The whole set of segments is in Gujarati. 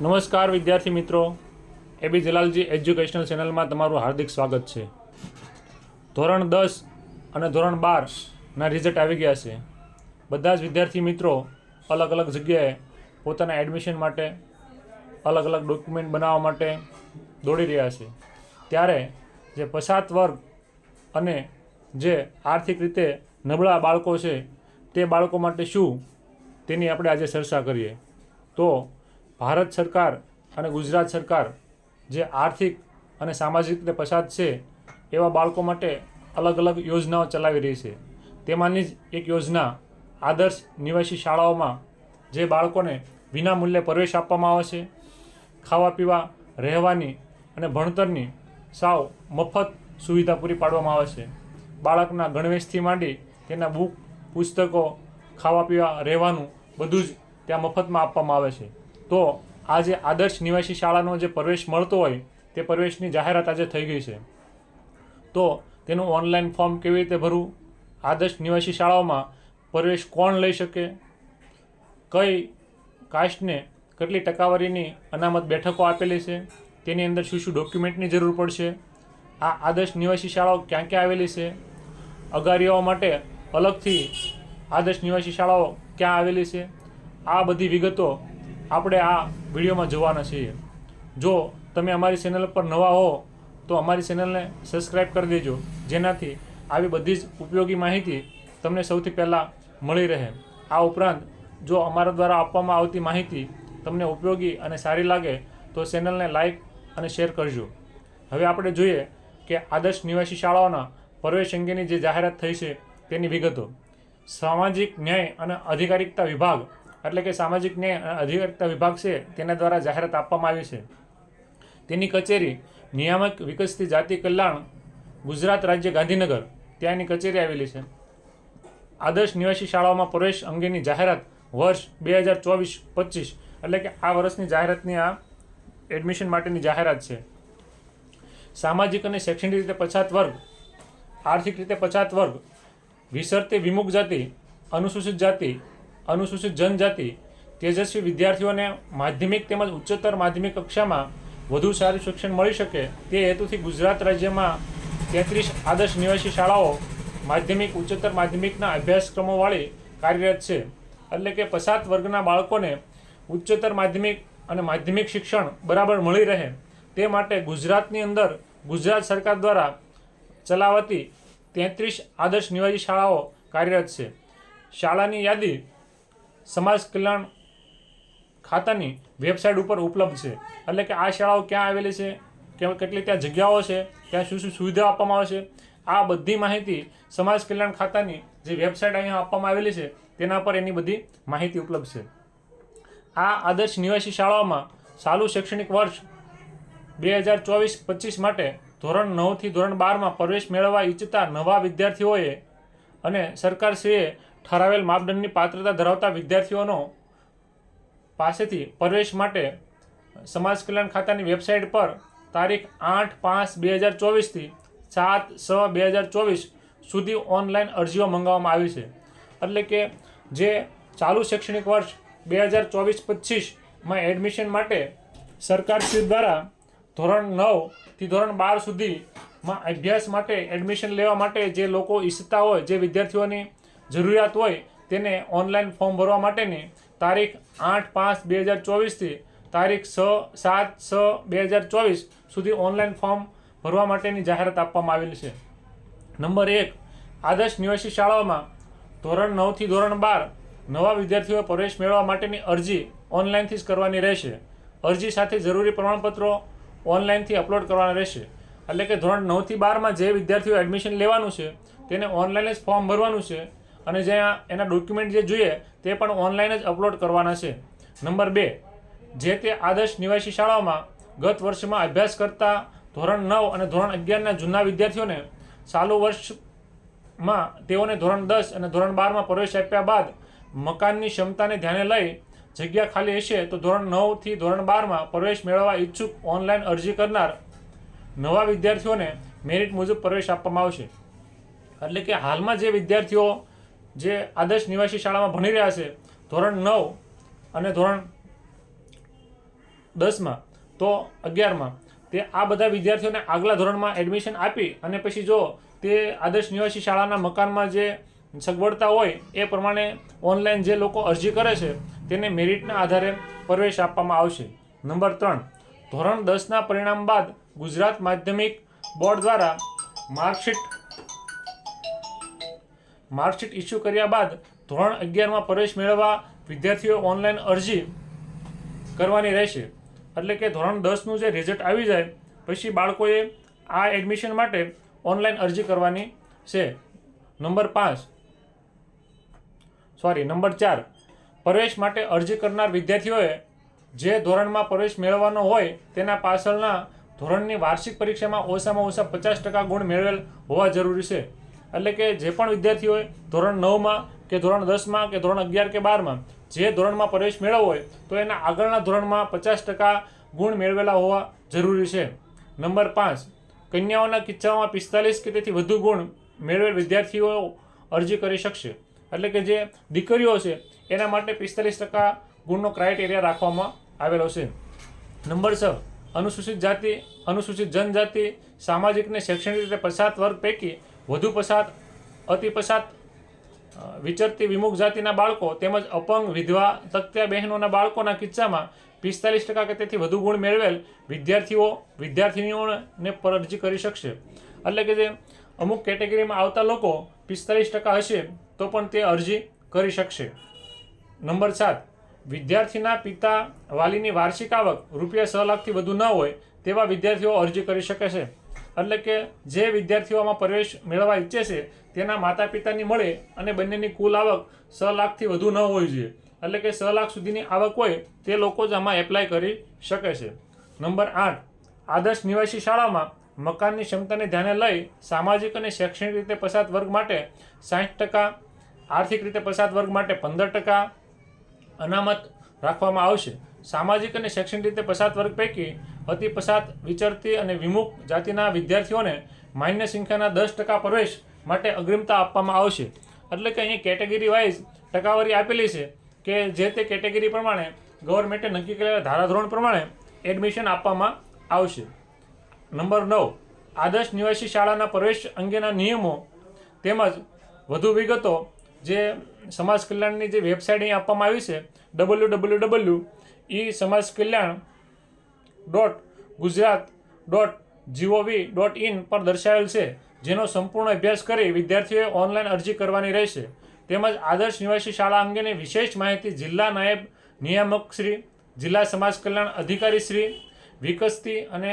નમસ્કાર વિદ્યાર્થી મિત્રો. એબી જલાલજી એજ્યુકેશનલ ચેનલમાં તમારું હાર્દિક સ્વાગત છે. ધોરણ દસ અને ધોરણ બારના રિઝલ્ટ આવી ગયા છે. બધા જ વિદ્યાર્થી મિત્રો અલગ અલગ જગ્યાએ પોતાના એડમિશન માટે, અલગ અલગ ડોક્યુમેન્ટ બનાવવા માટે દોડી રહ્યા છે. ત્યારે જે પછાત વર્ગ અને જે આર્થિક રીતે નબળા બાળકો છે, તે બાળકો માટે શું તેની આપણે આજે ચર્ચા કરીએ. તો ભારત સરકાર અને ગુજરાત સરકાર જે આર્થિક અને સામાજિક રીતે પછાત છે, એવા બાળકો માટે અલગ અલગ યોજનાઓ ચલાવી રહી છે. તેમાંની જ એક યોજના આદર્શ નિવાસી શાળાઓમાં જે બાળકોને વિના મૂલ્યે પ્રવેશ આપવામાં આવે છે. ખાવા પીવા, રહેવાની અને ભણતરની સાવ મફત સુવિધા પૂરી પાડવામાં આવે છે. બાળકના ગણવેશથી માંડી તેના બુક, પુસ્તકો, ખાવા પીવા, રહેવાનું બધું જ ત્યાં મફતમાં આપવામાં આવે છે. તો આ જે આદર્શ નિવાસી શાળાનો જે પ્રવેશ મળતો હોય, તે પ્રવેશની જાહેરાત આજે થઈ ગઈ છે. તો તેનું ઓનલાઈન ફોર્મ કેવી રીતે ભરવું? આદર્શ નિવાસી શાળાઓમાં પ્રવેશ કોણ લઈ શકે? કઈ કાસ્ટને કેટલી ટકાવારીની અનામત બેઠકો આપેલી છે? તેની અંદર શું શું ડોક્યુમેન્ટની જરૂર પડશે? આ આદર્શ નિવાસી શાળાઓ ક્યાં ક્યાં આવેલી છે? અગારીઓ માટે અલગથી આદર્શ નિવાસી શાળાઓ ક્યાં આવેલી છે? આ બધી વિગતો આપણે આ વિડીયોમાં જોવાના છીએ. જો તમે અમારી ચેનલ પર નવા હો, તો અમારી ચેનલને સબસ્ક્રાઈબ કરી દેજો. જેનાથી આવી બધી જ ઉપયોગી માહિતી તમને સૌથી પહેલાં મળી રહે. આ ઉપરાંત, જો અમારા દ્વારા આપવામાં આવતી માહિતી તમને ઉપયોગી અને સારી લાગે, તો ચેનલને લાઈક અને શેર કરજો. હવે આપણે જોઈએ કે આદર્શ નિવાસી શાળાઓના પ્રવેશ અંગેની જે જાહેરાત થઈ છે, તેની વિગતો. સામાજિક ન્યાય અને અધિકારિકતા વિભાગ એટલે કે સામાજિક ન્યાય અધિકારિતા વિભાગ છે, તેના દ્વારા જાહેરાત આપવામાં આવી છે. તેની કચેરી નિયામક વિકસતી જાતિ કલ્યાણ ગુજરાત રાજ્ય ગાંધીનગર, ત્યાંની કચેરી આવેલી છે. આદર્શ નિવાસી શાળાઓમાં પ્રવેશ અંગેની જાહેરાત વર્ષ બે હજાર ચોવીસ પચીસ, એટલે કે આ વર્ષની જાહેરાતની આ એડમિશન માટેની જાહેરાત છે. સામાજિક અને શૈક્ષણિક રીતે પછાત વર્ગ, આર્થિક રીતે પછાત વર્ગ, વિસરતી વિમુખ જાતિ, અનુસૂચિત જાતિ અનુસૂચિત જનજાતિ, તેજસ્વી વિદ્યાર્થીઓને માધ્યમિક તેમજ ઉચ્ચતર માધ્યમિક કક્ષામાં વધુ સારું શિક્ષણ મળી શકે તે હેતુથી ગુજરાત રાજ્યમાં તેત્રીસ આદર્શ નિવાસી શાળાઓ માધ્યમિક, ઉચ્ચતર માધ્યમિકના અભ્યાસક્રમોવાળી કાર્યરત છે. એટલે કે પછાત વર્ગના બાળકોને ઉચ્ચતર માધ્યમિક અને માધ્યમિક શિક્ષણ બરાબર મળી રહે તે માટે ગુજરાતની અંદર ગુજરાત સરકાર દ્વારા ચલાવાતી તેત્રીસ આદર્શ નિવાસી શાળાઓ કાર્યરત છે. શાળાની યાદી સમાજ કલ્યાણ ખાતાની વેબસાઇટ ઉપર ઉપલબ્ધ છે. એટલે કે આ શાળાઓ ક્યાં આવેલી છે કેટલી ત્યાં જગ્યાઓ છે, ત્યાં શું શું સુવિધા આપવામાં આવે છે, આ બધી માહિતી સમાજ કલ્યાણ ખાતાની જે વેબસાઇટ અહીંયા આપવામાં આવેલી છે, તેના પર એની બધી માહિતી ઉપલબ્ધ છે. આ આદર્શ નિવાસી શાળાઓમાં ચાલુ શૈક્ષણિક વર્ષ બે હજાર ચોવીસ પચીસ માટે ધોરણ નવથી ધોરણ બારમાં પ્રવેશ મેળવવા ઈચ્છતા નવા વિદ્યાર્થીઓએ અને સરકારશ્રીએ ઠરાવેલ માપદંડની પાત્રતા ધરાવતા વિદ્યાર્થીઓનો પાસેથી પ્રવેશ માટે સમાજ કલ્યાણ ખાતાની વેબસાઇટ પર તારીખ આઠ પાંચ બે હજાર ચોવીસથી સાત છ બે હજાર ચોવીસ સુધી ઓનલાઈન અરજીઓ મંગાવવામાં આવી છે. એટલે કે જે ચાલુ શૈક્ષણિક વર્ષ બે હજાર ચોવીસ પચીસમાં એડમિશન માટે સરકારશ્રી દ્વારા ધોરણ નવથી ધોરણ બાર સુધીમાં અભ્યાસ માટે એડમિશન લેવા માટે જે લોકો ઈચ્છતા હોય, જે વિદ્યાર્થીઓની જરૂરિયાત હોય તેને ઓનલાઈન ફોર્મ ભરવા માટેની તારીખ આઠ પાંચ બે હજાર ચોવીસથી તારીખ છ સાત છ બે હજાર ચોવીસ સુધી ઓનલાઈન ફોર્મ ભરવા માટેની જાહેરાત આપવામાં આવેલી છે. નંબર એક, આદર્શ નિવાસી શાળાઓમાં ધોરણ નવથી ધોરણ બાર નવા વિદ્યાર્થીઓ પ્રવેશ મેળવવા માટેની અરજી ઓનલાઈનથી જ કરવાની રહેશે. અરજી સાથે જરૂરી પ્રમાણપત્રો ઓનલાઈનથી અપલોડ કરવાના રહેશે. એટલે કે ધોરણ નવથી બારમાં જે વિદ્યાર્થીઓ એડમિશન લેવાનું છે તેને ઓનલાઈન જ ફોર્મ ભરવાનું છે. અને જ્યાં એના ડોક્યુમેન્ટ જે જોઈએ, તે પણ ઓનલાઈન જ અપલોડ કરવાના છે. નંબર બે, જે તે આદર્શ નિવાસી શાળાઓમાં ગત વર્ષમાં અભ્યાસ કરતા ધોરણ નવ અને ધોરણ અગિયારના જૂના વિદ્યાર્થીઓને ચાલુ વર્ષમાં તેઓને ધોરણ દસ અને ધોરણ બારમાં પ્રવેશ આપ્યા બાદ મકાનની ક્ષમતાને ધ્યાને લઈ જગ્યા ખાલી હશે તો ધોરણ નવથી ધોરણ બારમાં પ્રવેશ મેળવવા ઈચ્છુક ઓનલાઈન અરજી કરનાર નવા વિદ્યાર્થીઓને મેરિટ મુજબ પ્રવેશ આપવામાં આવશે. એટલે કે હાલમાં જે વિદ્યાર્થીઓ જે આદર્શ નિવાસી શાળામાં ભણી રહ્યા છે, ધોરણ નવ અને ધોરણ દસમાં, તો અગિયારમાં, તે આ બધા વિદ્યાર્થીઓને આગલા ધોરણમાં એડમિશન આપી અને પછી જો તે આદર્શ નિવાસી શાળાના મકાનમાં જે સગવડતા હોય, એ પ્રમાણે ઓનલાઈન જે લોકો અરજી કરે છે, તેને મેરિટના આધારે પ્રવેશ આપવામાં આવશે. નંબર ત્રણ, ધોરણ દસના પરિણામ બાદ ગુજરાત માધ્યમિક બોર્ડ દ્વારા માર્કશીટ માર્કશીટ ઇસ્યુ કર્યા બાદ ધોરણ અગિયારમાં પ્રવેશ મેળવવા વિદ્યાર્થીઓ ઓનલાઈન અરજી કરવાની રહેશે. એટલે કે ધોરણ દસનું જે રિઝલ્ટ આવી જાય, પછી બાળકોએ આ એડમિશન માટે ઓનલાઈન અરજી કરવાની છે. નંબર પાંચ. સોરી નંબર ચાર. પ્રવેશ માટે અરજી કરનાર વિદ્યાર્થીઓએ જે ધોરણમાં પ્રવેશ મેળવવાનો હોય તેના પાછળના ધોરણની વાર્ષિક પરીક્ષામાં ઓછામાં ઓછા પચાસ ટકા ગુણ મેળવેલ હોવા જરૂરી છે. એટલે કે જે પણ વિદ્યાર્થીઓએ ધોરણ નવમાં કે ધોરણ દસમાં કે ધોરણ અગિયાર કે બારમાં, જે ધોરણમાં પ્રવેશ મેળવવો હોય, તો એના આગળના ધોરણમાં પચાસ ટકા ગુણ મેળવેલા હોવા જરૂરી છે. નંબર પાંચ, કન્યાઓના કિસ્સામાં પિસ્તાલીસ કે તેથી વધુ ગુણ મેળવેલ વિદ્યાર્થીઓ અરજી કરી શકશે. એટલે કે જે દીકરીઓ છે, એના માટે પિસ્તાલીસ ટકા ગુણનો ક્રાઇટેરિયા રાખવામાં આવેલો છે. નંબર છ, અનુસૂચિત જાતિ, અનુસૂચિત જનજાતિ, સામાજિક ને શૈક્ષણિક રીતે પછાત વર્ગ પૈકી વધુ પછાત, અતિ પસાત વિચરતી વિમુખ જાતિના બાળકો તેમજ અપંગ, વિધવા, તકત્યા બહેનોના બાળકોના કિસ્સામાં પિસ્તાલીસ ટકા કે તેથી વધુ ગુણ મેળવેલ વિદ્યાર્થીઓ વિદ્યાર્થિનીઓને અરજી કરી શકશે. એટલે કે જે અમુક કેટેગરીમાં આવતા લોકો પિસ્તાલીસ ટકા હશે તો પણ તે અરજી કરી શકશે. નંબર સાત, વિદ્યાર્થીના પિતા વાલીની વાર્ષિક આવક રૂપિયા છ લાખથી વધુ ન હોય તેવા વિદ્યાર્થીઓ અરજી કરી શકે છે. એટલે કે જે વિદ્યાર્થીઓ આમાં પ્રવેશ મેળવવા ઈચ્છે છે, તેના માતા પિતાની મળે અને બંનેની કુલ આવક છ લાખથી વધુ ન હોવી જોઈએ. એટલે કે છ લાખ સુધીની આવક હોય, તે લોકો જ આમાં એપ્લાય કરી શકે છે. નંબર આઠ, આદર્શ નિવાસી શાળામાં મકાનની ક્ષમતાને ધ્યાને લઈ સામાજિક અને શૈક્ષણિક રીતે પસાર વર્ગ માટે સાઠ ટકા, આર્થિક રીતે પસાર વર્ગ માટે પંદર ટકા અનામત રાખવામાં આવશે. સામાજિક અને શૈક્ષણિક રીતે પસાર વર્ગ પૈકી અતિ પછાત વિચરતી અને વિમુખ જાતિના વિદ્યાર્થીઓને માન્ય સંખ્યાના દસ ટકા પ્રવેશ માટે અગ્રિમતા આપવામાં આવશે. એટલે કે અહીં કેટેગરી વાઇઝ ટકાવારી આપેલી છે કે જે તે કેટેગરી પ્રમાણે ગવર્મેન્ટે નક્કી કરેલા ધારાધોરણ પ્રમાણે એડમિશન આપવામાં આવશે. નંબર નવ, આદર્શ નિવાસી શાળાના પ્રવેશ અંગેના નિયમો તેમજ વધુ વિગતો જે સમાજ કલ્યાણની જે વેબસાઇટ અહીં આપવામાં આવી છે, W W W E Samaj Kalyan dot Gujarat dot G O V dot in પર દર્શાવેલ છે, જેનો સંપૂર્ણ અભ્યાસ કરી વિદ્યાર્થીઓએ ઓનલાઈન અરજી કરવાની રહેશે. તેમજ આદર્શ નિવાસી શાળા અંગેની વિશેષ માહિતી જિલ્લા નાયબ નિયામક શ્રી, જિલ્લા સમાજ કલ્યાણ અધિકારી શ્રી, વિકસતી અને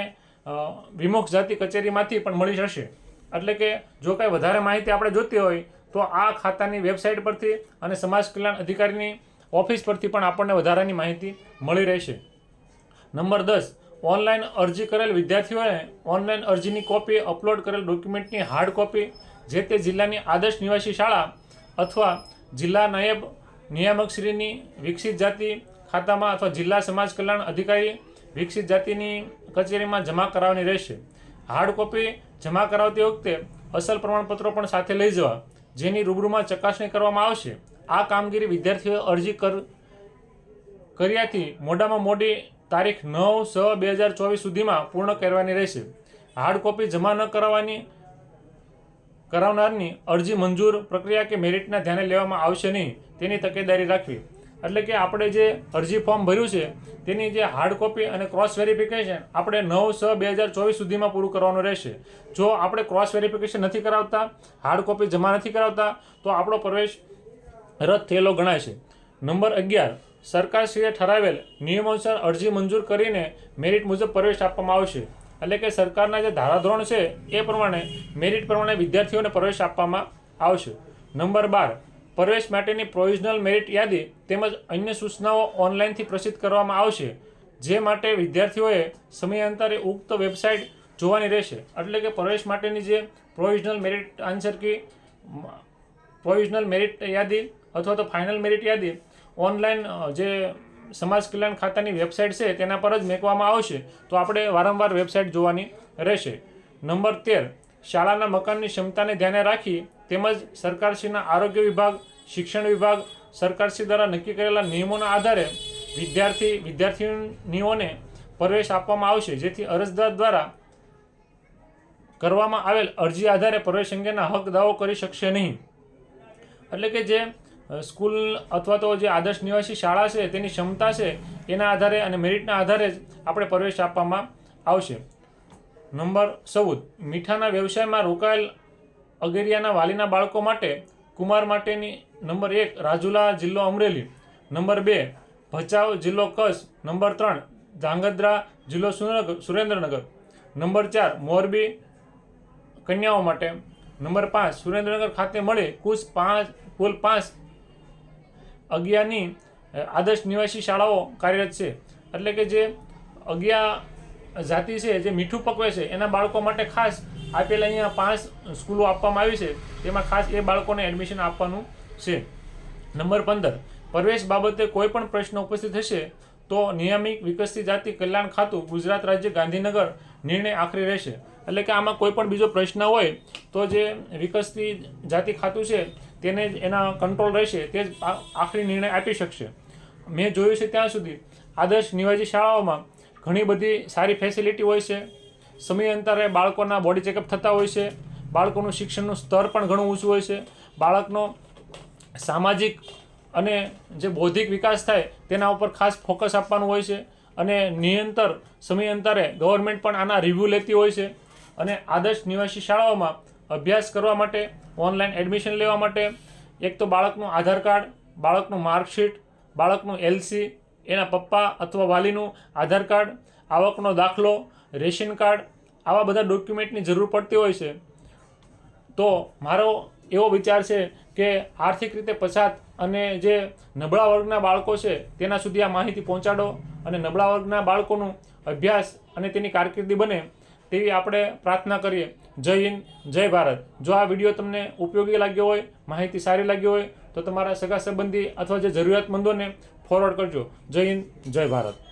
વિમુખ જાતિ કચેરીમાંથી પણ મળી જશે. એટલે કે જો કાંઈ વધારે માહિતી આપણે જોતી હોય, તો આ ખાતાની વેબસાઇટ પરથી અને સમાજ કલ્યાણ અધિકારીની ઓફિસ પરથી પણ આપણને વધારાની માહિતી મળી રહેશે. નંબર દસ ઓનલાઈન અરજી કરેલ વિદ્યાર્થીઓએ ઓનલાઈન અરજીની કોપી, અપલોડ કરેલ ડોક્યુમેન્ટની હાર્ડ કોપી, જે તે જિલ્લાની આદર્શ નિવાસી શાળા અથવા જિલ્લા નાયબ નિયામકશ્રીની વિકસિત જાતિ ખાતામાં અથવા જિલ્લા સમાજ કલ્યાણ અધિકારી વિકસિત જાતિની કચેરીમાં જમા કરાવવાની રહેશે. હાર્ડ કોપી જમા કરાવતી વખતે અસલ પ્રમાણપત્રો પણ સાથે લઈ જવા, જેની રૂબરૂમાં ચકાસણી કરવામાં આવશે. આ કામગીરી વિદ્યાર્થીઓએ અરજી કર, કર્યાથી મોડામાં મોડી તારીખ નવ છ બે હજાર ચોવીસ સુધીમાં પૂર્ણ કરવાની રહેશે. હાર્ડ કોપી જમા ન કરાવવાની કરાવનારની અરજી મંજૂર પ્રક્રિયા કે મેરિટના ધ્યાને લેવામાં આવશે નહીં, તેની તકેદારી રાખવી. એટલે કે આપણે જે અરજી ફોર્મ ભર્યું છે, તેની જે હાર્ડ કોપી અને ક્રોસ વેરિફિકેશન આપણે નવ છ બે હજાર ચોવીસ સુધીમાં પૂરું કરવાનું રહેશે. જો આપણે ક્રોસ વેરિફિકેશન નથી કરાવતા, હાર્ડ કોપી જમા નથી કરાવતા, તો આપણો પ્રવેશ રદ થયેલો ગણાય છે નંબર અગિયાર સરકારશ્રીએ ઠરાવેલ નિયમોસર અરજી મંજૂર કરીને મેરિટ મુજબ પ્રવેશ આપવામાં આવશે. એટલે કે સરકારના જે ધારાધોરણ છે, એ પ્રમાણે મેરિટ પ્રમાણે વિદ્યાર્થીઓને પ્રવેશ આપવામાં આવશે. નંબર બાર, પ્રવેશ માટેની પ્રોવિઝનલ મેરિટ યાદી તેમજ અન્ય સૂચનાઓ ઓનલાઈનથી પ્રસિદ્ધ કરવામાં આવશે, જે માટે વિદ્યાર્થીઓએ સમયાંતરે ઉક્ત વેબસાઇટ જોવાની રહેશે. એટલે કે પ્રવેશ માટેની જે provisional merit answer key provisional merit યાદી અથવા તો ફાઇનલ મેરિટ યાદી ઓનલાઈન જે સમાજ કલ્યાણ ખાતાની વેબસાઇટ છે, તેના પર જ મેકવામાં આવશે. તો આપણે વારંવાર વેબસાઇટ જોવાની રહેશે. નંબર તેર, શાળાના મકાનની ક્ષમતાને ધ્યાને રાખી તેમજ સરકારશ્રીના આરોગ્ય વિભાગ, શિક્ષણ વિભાગ, સરકારશ્રી દ્વારા નક્કી કરેલા નિયમોના આધારે વિદ્યાર્થી, વિદ્યાર્થીનીઓને પ્રવેશ આપવામાં આવશે. જેથી અરજદાર દ્વારા કરવામાં આવેલ અરજી આધારે પ્રવેશ અંગેના હક દાવો કરી શકશે નહીં. એટલે કે જે સ્કૂલ અથવા તો જે આદર્શ નિવાસી શાળા છે, તેની ક્ષમતા છે, એના આધારે અને મેરિટના આધારે જ આપણે પ્રવેશ આપવામાં આવશે. નંબર ચૌદ. મીઠાના વ્યવસાયમાં રોકાયેલ અગેરિયાના વાલીના બાળકો માટે કુમાર માટેની નંબર એક, રાજુલા જિલ્લો અમરેલી. નંબર બે, ભચાઉ જિલ્લો કચ્છ. નંબર ત્રણ, ધાંગધ્રા જિલ્લો સુરેન્દ્રનગર. નંબર ચાર, મોરબી કન્યાઓ માટે. નંબર પાંચ, સુરેન્દ્રનગર ખાતે મળે કુલ પાંચ કુલ પાંચ અગિયારની આદર્શ નિવાસી શાળાઓ કાર્યરત છે. એટલે કે જે અગિયાર જાતિ છે, જે મીઠું પકવે છે, એના બાળકો માટે ખાસ આપેલા અહીંયા પાંચ સ્કૂલો આપવામાં આવી છે. તેમાં ખાસ એ બાળકોને એડમિશન આપવાનું છે. નંબર પંદર, પ્રવેશ બાબતે કોઈ પણ પ્રશ્ન ઉપસ્થિત થશે તો નિયમિત વિકસતી જાતિ કલ્યાણ ખાતું ગુજરાત રાજ્ય ગાંધીનગર નિર્ણય આખરી રહેશે. એટલે કે આમાં કોઈ પણ બીજો પ્રશ્ન હોય તો જે વિકસતી જાતિ ખાતું છે તેને જ એના કંટ્રોલ રહેશે, તે જ આખરી નિર્ણય આપી શકશે. મેં જોયું છે ત્યાં સુધી, આદર્શ નિવાસી શાળાઓમાં ઘણી બધી સારી ફેસિલિટી હોય છે. સમયાંતરે બાળકોના બોડી ચેકઅપ થતા હોય છે. બાળકોનું શિક્ષણનું સ્તર પણ ઘણું ઊંચું હોય છે. બાળકનો સામાજિક અને જે બૌદ્ધિક વિકાસ થાય, તેના ઉપર ખાસ ફોકસ આપવાનું હોય છે. અને નિયંતર સમયાંતરે ગવર્મેન્ટ પણ આના રિવ્યૂ લેતી હોય છે. અને આદર્શ નિવાસી શાળાઓમાં અભ્યાસ કરવા માટે ઓનલાઈન એડમિશન લેવા માટે, એક તો બાળકનું આધાર કાર્ડ, બાળકનું માર્કશીટ બાળકનું એલસી એના પપ્પા અથવા વાલીનું આધાર કાર્ડ, આવકનો દાખલો, રેશન કાર્ડ, આવા બધા ડોક્યુમેન્ટની જરૂર પડતી હોય છે. તો મારો એવો વિચાર છે કે આર્થિક રીતે પછાત અને જે નબળા વર્ગના બાળકો છે, તેના સુધી આ માહિતી પહોંચાડો અને નબળા વર્ગના બાળકોનું અભ્યાસ અને તેની કારકિર્દી બને, તેવી આપણે પ્રાર્થના કરીએ. જય હિન્દ, જય ભારત. જો આ વીડિયો તમને ઉપયોગી લાગ્યો હોય, માહિતી સારી લાગી હોય, તો તમારા સગા સંબંધી અથવા જે જરૂરિયાતમંદોને ફોરવર્ડ કરજો. જય હિન્દ, જય ભારત.